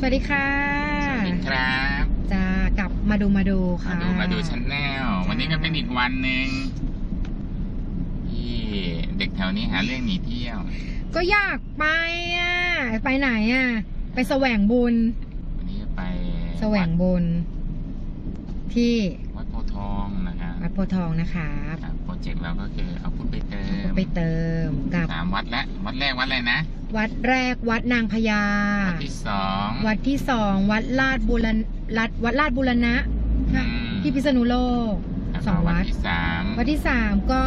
สวัสดีค่ะ สวัสดีครับ จะกลับมาดูมาดูมาค่ะดูมาดูชันแนลวันนี้ก็เป็นอีกวันหนึ่งที่เด็กแถวนี้หาเรื่องหนีเที่ยว ก็อยากไปอะ ไปไหนอะ ไปแสวงบุญ วันนี้จะไป แสวงบุญ ที่วัดโพธิ์ทองนะครับวัดโพธิ์ทองนะคะครับโปรเจกต์เราก็คือเอาพุทธไปเติมไปเติมกับสามวัดแล้ววัดแรกวัดอะไรนะ วัดแรกวัดนางพญา วัดที่สองวัดที่สองวัดลาดบุรณรัดวัดลาดบุรณะอืมที่พิษณุโลกแล้วสก็องวัดที่สามวัดที่สามก็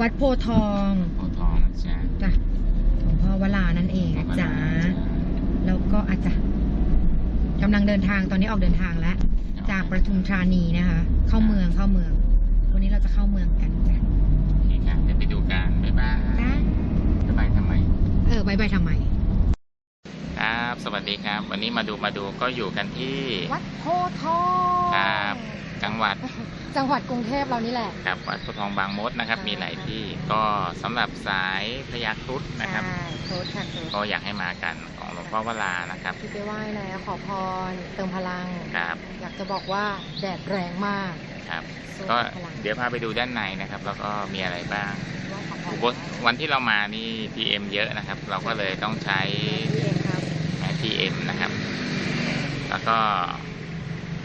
วัดโพธิ์ทองโพธิ์ทองนะจ๊ะจ้ะหลวงพ่อวลานั่นเองนะจ๊ะแล้วก็อาจจะกำลังเดินทางตอนนี้ออกเดินทางแล้ว จากประทุมธานีนะคะ เข้าเมืองเข้าเมือง วันนี้เราจะเข้าเมืองกันจ้ะโอเคครับเดี๋ยวไปดูกันบ๊ายบาย จ้ะบ๊ายบายทำไม เออบายบายทำไม ครับ สวัสดีครับ วันนี้มาดูมาดูก็อยู่กันที่วัดโพธิ์ทองครับจังหวัดจังหวัดกรุงเทพเรานี่แหละ ครับวัดโพธิ์ทองบางมดนะครับใช่มีหลายที่ก็สำหรับสายพยาครุฑนะครับใช่โพธิ์ค่ะโพก็ธิ์อยากให้มากันของหลวงพ่อวรานะครับที่ไปไหว้แล้วขอพรเติมพลังครับอยากจะบอกว่าแดดแรงมากครับสู้ก็พลังเดี๋ยวพาไปดูด้านในนะครับ แล้วก็มีอะไรบ้างไห ว้ขอพรอุโบสถวันที่เรามานี่ PM เยอะนะครับ เราก็เลยต้องใช้พี่เองครับ PM นะครับ แล้วก็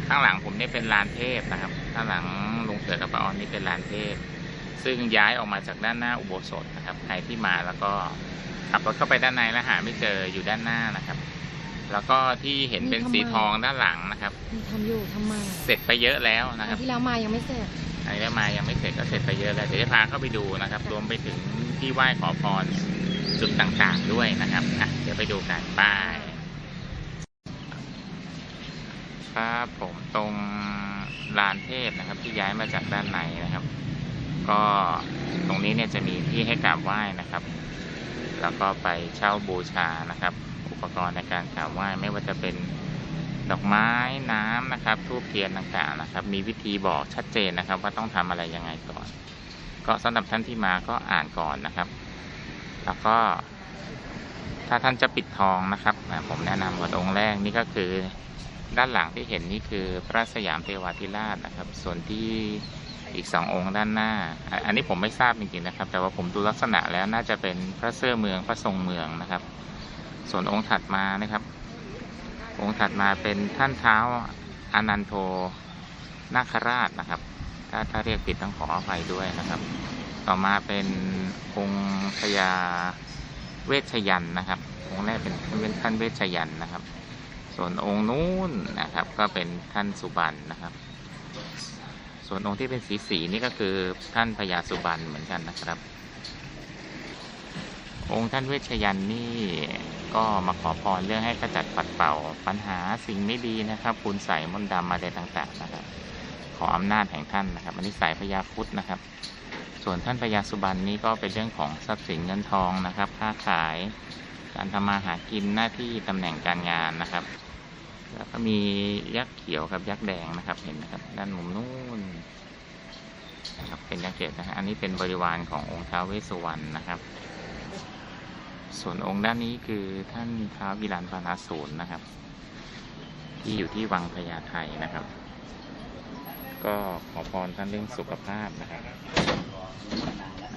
ข้างหลังผมนี่เป็นลานเทพนะครับ ข้างหลังลุงเสือกับป้าออนนี่เป็นลานเทพ ซึ่งย้ายออกมาจากด้านหน้าอุโบสถนะครับ ใครที่มาแล้วก็ขับรถเข้าไปด้านในแล้วหาไม่เจออยู่ด้านหน้านะครับ แล้วก็ที่เห็นเป็นสีทองด้านหลังนะครับ มีทำอยู่ทำไมเสร็จไปเยอะแล้วนะคครั้รับงที่แล้วมายังไม่เสร็จ อันนี้มายังไม่เสร็จก็เสร็จไปเยอะแล้วเดี๋ยวจะพาเข้าไปดูนะครับ รวมไปถึงที่ไหว้ขอพรจุดต่างๆด้วยนะครับอะเดี๋ยวไปดูกันไปครับผมตรงลานเทพนะครับ ที่ย้ายมาจากด้านในนะครับ ก็ตรงนี้เนี่ยจะมีที่ให้กราบไหว้นะครับ แล้วก็ไปเช่าบูชานะครับ อุปกรณ์ในการกราบไหว้ไม่ว่าจะเป็น ดอกไม้น้ำนะครับทูบเทียนต่างๆนะครับ มีวิธีบอกชัดเจนนะครับ ว่าต้องทำอะไรยังไงก่อน ก็สำหรับท่านที่มาก็อ่านก่อนนะครับ แล้วก็ ถ้าท่านจะปิดทองนะครับผมแนะนำก่อนองค์แรกนี่ก็คือด้านหลังที่เห็นนี่คือพระสยามเทวาธิราชนะครับ ส่วนที่อีกสององค์ด้านหน้า อันนี้ผมไม่ทราบจริงๆนะครับ แต่ว่าผมดูลักษณะแล้วน่าจะเป็นพระเสื้อเมืองพระทรงเมืองนะครับ ส่วนองค์ถัดมานะครับ องค์ถัดมาเป็นท่านเท้าอานันโทนาคราชนะครับ ถ้าถ้าเรียกผิดต้องขออภัยด้วยนะครับ ต่อมาเป็นองค์พญาเวชยันต์นะครับ องค์แรกเป็นเป็นท่านเวชยันต์นะครับ ส่วนองค์นู้นนะครับ ก็เป็นท่านสุบรรณนะครับ ส่วนองค์ที่เป็นสีสีนี่ก็คือท่านพญาสุบรรณเหมือนกันนะครับ องค์ท่านเวชยันนี่ก็มาขอพรเรื่องให้ขจัดปัดเป่า ปัญหาสิ่งไม่ดีนะครับคุณใส่มนต์ดำอะไรต่างๆนะครับขออำนาจแห่งท่านนะครับอันนี้สายพญาคุดนะครับ ส่วนท่านพญาสุบรรนี่ก็เป็นเรื่องของทรัพย์สินเงินทองนะครับ ค้าขายการทำมาหากินหน้าที่ตำแหน่งการงานนะครับ แล้วก็มียักษ์เขียวกับยักษ์แดงนะครับเห็นนะครับ ด้านมุมนู้นนะครับเป็นยักษ์เขียวนะฮะอันนี้เป็นบริวารขององค์ท้าวเวสสุวรรณนะครับ ส่วนองค์ด้านนี้คือท่านท้าวิรันพนาศูนย์นะครับ ที่อยู่ที่วังพญาไทนะครับ ก็ขอพรท่านเรื่องสุขภาพนะครับ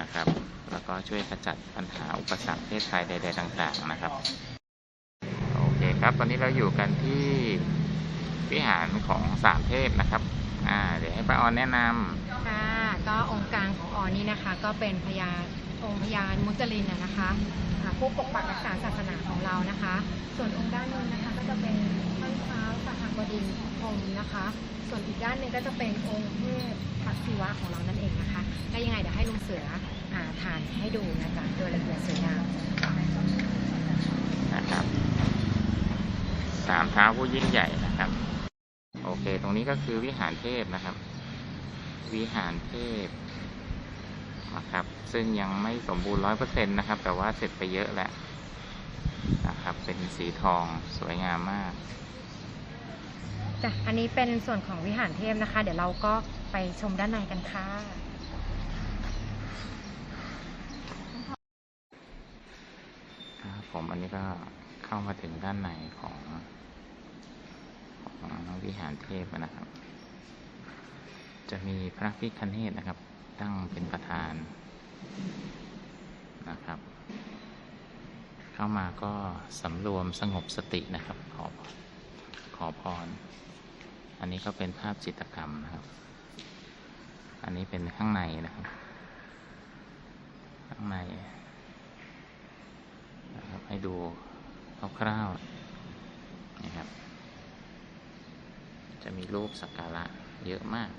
นะครับ แล้วก็ช่วยขจัดปัญหาอุปสรรคเพศภัยใด ๆ ต่าง ๆ นะครับ โอเคครับ ตอนนี้เราอยู่กันที่วิหารของสามเทพนะครับอ่าเดี๋ยวให้ป้าออนแนะนำค่ะก็องค์กลางของออนนี่นะคะ ก็เป็นพญา องค์พญานมุจลินนะคะผู้ปกปักรักษาศาสนาของเรานะคะ ส่วนองค์ด้านนู้นนะคะก็จะเป็นท่านเท้าสหับดินพรหมนะคะ ส่วนอีกด้านหนึ่งก็จะเป็นองค์เทพพระศิวะของเรานั่นเองนะคะก็ยังไงเดี๋ยวให้ลุงเสืออ่าถ่ายให้ดูนะจ๊ะโดยละเอียดสวยงามนะครับสามเท้าผู้ยิ่งใหญ่นะครับ โอเค ตรงนี้ก็คือวิหารเทพนะครับ วิหารเทพ นะครับ ซึ่งยังไม่สมบูรณ์ร้อยเปอร์เซ็นต์นะครับ แต่ว่าเสร็จไปเยอะแล้วนะครับ เป็นสีทองสวยงามมากจ้ะอันนี้เป็นส่วนของวิหารเทพนะคะ เดี๋ยวเราก็ไปชมด้านในกันค่ะครับผมอันนี้ก็เข้ามาถึงด้านในของของวิหารเทพนะครับ จะมีพระพิคเนตนะครับ ตั้งเป็นประธานนะครับ เข้ามาก็สำรวมสงบสตินะครับ ขอขอพร อันนี้ก็เป็นภาพจิตกรรมนะครับ อันนี้เป็นข้างในนะครับ ข้างในนะครับให้ดูคร่าวๆนะครับ จะมีรูปสักการะเยอะมาก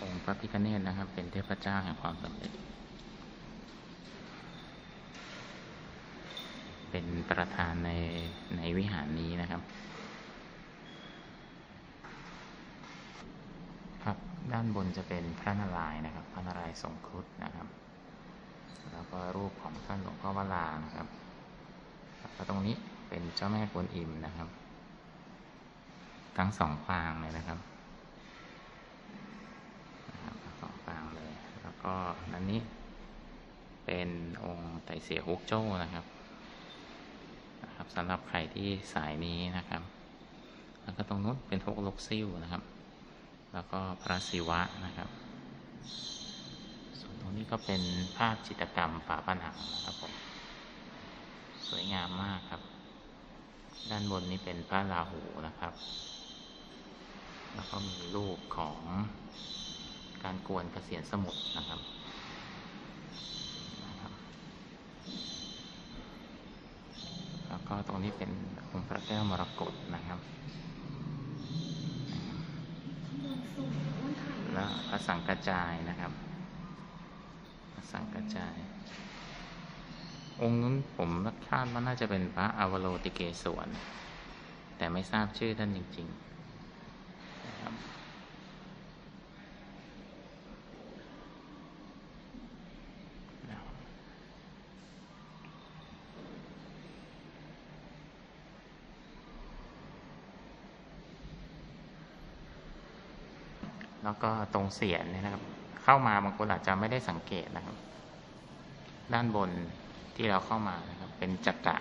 องค์พ ระพิฆเนศนะครับ เป็นเทพเจ้าแห่งความสำเร็จ เป็นประธานในในวิหารนี้นะครับ ครับด้านบนจะเป็นพระนารายณ์นะครับ พระนารายณ์ทรงครุฑนะครับ แล้วก็รูปของท่านหลวงพ่อวรานะครับแล้วตรงนี้เป็นเจ้าแม่กวนอิมนะครับ ทั้งสองปางเลยนะครับทั้งสองปางเลย แล้ว ก็อันนี้ เป็นองค์ไตรเสียฮุกโจ้นะครับนะครับสำหรับใครที่สายนี้นะครับ แล้วก็ตรงนู้นเป็นฮกลกซิ่วนะครับ แล้วก็พระศิวะนะครับ ส่วนตรงนี้ก็เป็นภาพจิตรกรรมฝาผนังนะครับผมสวยงามมากครับ ด้านบนนี้เป็นพระราหูนะครับ แล้วก็มีรูปของ การกวนเกษียณสมุทรนะครับนะครับแล้วก็ตรงนี้เป็นองค์พระแก้วมรกตนะครับแล้วพระสังกระจายนะครับพระสังกระจาย องค์นั้นผมคาดว่าน่าจะเป็นพระอวโลติเกศวนแต่ไม่ทราบชื่อท่านจริง ๆ นะครับ แล้วก็ตรงเสียนเนี่ยนะครับ เข้ามาบางคนอาจจะไม่ได้สังเกตนะครับ ด้านบนที่เราเข้ามานะครับ เป็นจักระ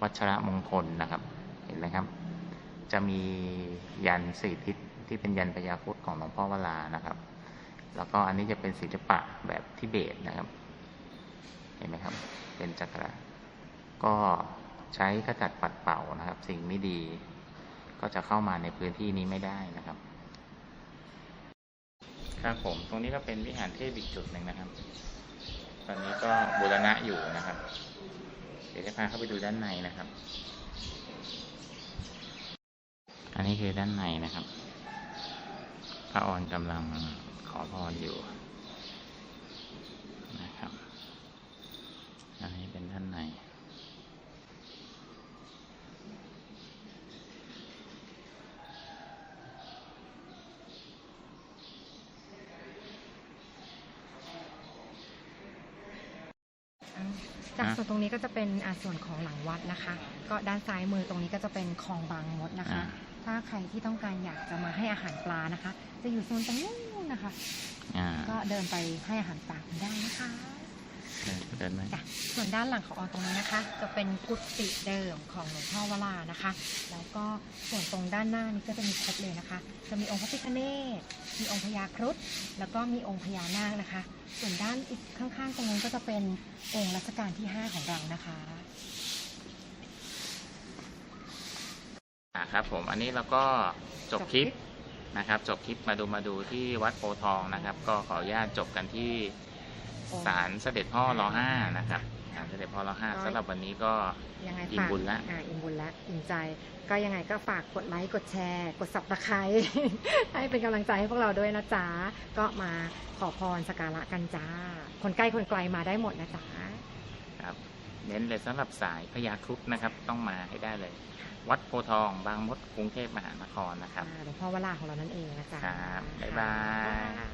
วัชระมงคลนะครับ เห็นไหมครับ จะมียันสี่ทิศที่เป็นยันพญาครุฑของหลวงพ่อวรานะครับ แล้วก็อันนี้จะเป็นศิลปะแบบทิเบตนะครับ เห็นไหมครับ เป็นจักระก็ใช้ขจัดปัดเป่านะครับ สิ่งไม่ดีก็จะเข้ามาในพื้นที่นี้ไม่ได้นะครับ ครับผม ตรงนี้ก็เป็นวิหารเทพอีกจุดหนึ่งนะครับ ตอนนี้ก็บูรณะอยู่นะครับ เดี๋ยวจะพาเข้าไปดูด้านในนะครับ อันนี้คือด้านในนะครับ พระออนกำลังขอพรอยู่นะครับ อันนี้เป็นด้านใน จากอะส่วนตรงนี้ก็จะเป็นอ่าส่วนของหลังวัดนะคะ ก็ด้านซ้ายมือตรงนี้ก็จะเป็นคลองบางมดนะคะอ่าถ้าใครที่ต้องการอยากจะมาให้อาหารปลานะคะ จะอยู่โซนตรงนู้นนะคะอ่าก็เดินไปให้อาหารปลากันได้นะคะ เดินเดินไหมจ้ะส่วนด้านหลังของออนตรงนี้นะคะ จะเป็นกุฏิเดิมของหลวงพ่อวรานะคะ แล้วก็ส่วนตรงด้านหน้านี้ก็จะมีครบเลยนะคะ จะมีองค์พระพิฆเนศมีองค์พญาครุฑแล้วก็มีองค์พญานาคนะคะ ส่วนด้านอีกข้างๆ ตรงนู้นก็จะเป็นองค์รัชกาลที่ 5 ของเรานะคะอ่าครับผมอันนี้เราก็จบคลิปนะครับ จบคลิปมาดูมาดูที่วัดโพธิ์ทองนะครับ ก็ขออนุญาตจบกันที่องค์ ศาลเสด็จพ่อรอห้านะครับศาลเสด็จพ่อรอห้าสำหรับวันนี้ก็ยังไงอิ่มฝากบุญละอ่าอิ่มบุญละอิ่มใจ ก็ยังไงก็ฝากกดไลค์กดแชร์ กดสับตะไคร้ให้เป็นกำลังใจให้พวกเราด้วยนะจ๊ะก็มาขอพรสักการะกันจ้า คนใกล้คนไกลมาได้หมดนะจ๊ะครับเน้นเลยสำหรับสายพญาครุฑนะครับ ต้องมาให้ได้เลย วัดโพธิ์ทองบางมดกรุงเทพมหานครนะครับอ่าหลวงพ่อวราของเรานั่นเองนะจ๊ะครับบ๊ายบายบ๊ายบาย